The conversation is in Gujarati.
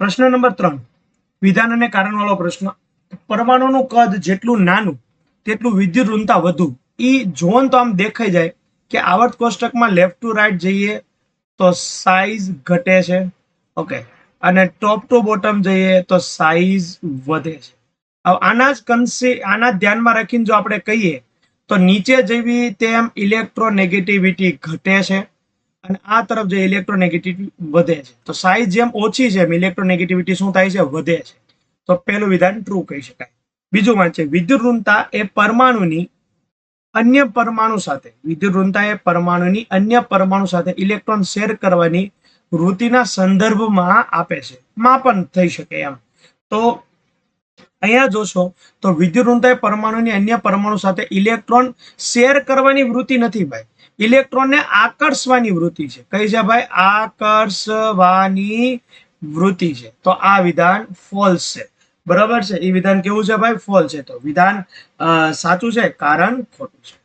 પ્રશ્ન નંબર ત્રણ. વિધાન અને કારણવાળો પ્રશ્ન. પરમાણુનું કદ જેટલું નાનું, તેટલું વિદ્યુત ઋણતા વધુ. ઈ જોન તો આમ દેખાઈ જાય કે આવર્ત કોષ્ટકમાં લેફ્ટ ટુ રાઈટ જઈએ તો સાઈઝ ઘટે છે. ઓકે અને ટોપ ટુ બોટમ જઈએ તો સાઈઝ વધે છે. આના જ કન્સે આના ધ્યાનમાં રાખીને જો આપણે કહીએ તો નીચે જેવી તેમ ઇલેક્ટ્રોનેગેટિવિટી ઘટે છે. અને આ તરફ જે ઇલેક્ટ્રોનેગેટિવિટી વધે છે. તો સાઈઝ જેમ ઓછી છે એમ ઇલેક્ટ્રોનેગેટિવિટી શું થાય છે? વધે છે. તો પહેલું વિધાન ટ્રુ કહી શકાય. બીજું વાંચે વિદ્યુત ઋણતા એ પરમાણુની અન્ય પરમાણુ સાથે, વિદ્યુત ઋણતા એ પરમાણુની અન્ય પરમાણુ સાથે ઇલેક્ટ્રોન શેર કરવાની વૃત્તિના સંદર્ભમાં આપે છે. માપન થઈ શકે એમ. તો અહીંયા જોશો તો વિદ્યુતઋણતા પરમાણુની અન્ય પરમાણુ સાથે ઇલેક્ટ્રોન શેર કરવાની વૃત્તિ નથી ભાઈ. ઇલેક્ટ્રોનને આકર્ષવાની વૃત્તિ છે. કઈ છે ભાઈ? આકર્ષવાની વૃત્તિ છે. તો આ વિધાન ફોલ્સ છે. બરાબર છે? એ વિધાન કેવું છે ભાઈ? ફોલ છે. તો વિધાન સાચું છે, કારણ ખોટું છે.